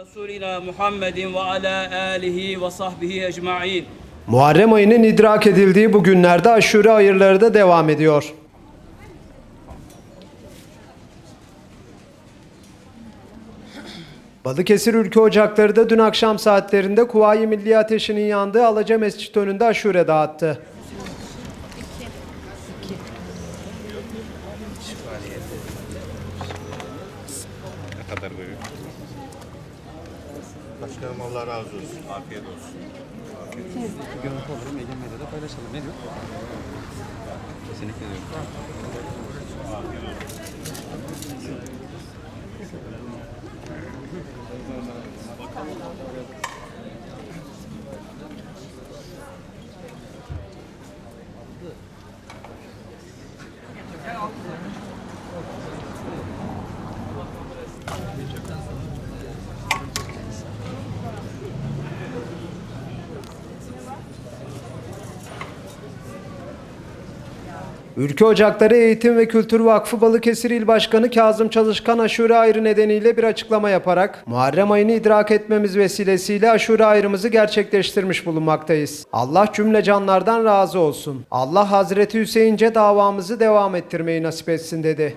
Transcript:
Resulina Muhammedin ve ala alihi ve sahbihi ecmain. Muharrem ayının idrak edildiği bu günlerde aşure hayırları da devam ediyor. Balıkesir Ülke Ocakları da dün akşam saatlerinde Kuvayi Milli Ateşi'nin yandığı Alaca Mescid önünde aşure dağıttı. İki. İki kadar böyle? Başkanım Allah razı olsun. Afiyet olsun. görüntü alalım, medya medyada paylaşalım. Ne diyor? Kesinlikle diyor. Ülke Ocakları Eğitim ve Kültür Vakfı Balıkesir İl Başkanı Kazım Çalışkan aşure ayrı nedeniyle bir açıklama yaparak Muharrem ayını idrak etmemiz vesilesiyle aşure ayrımızı gerçekleştirmiş bulunmaktayız. Allah cümle canlardan razı olsun. Allah Hazreti Hüseyince davamızı devam ettirmeyi nasip etsin dedi.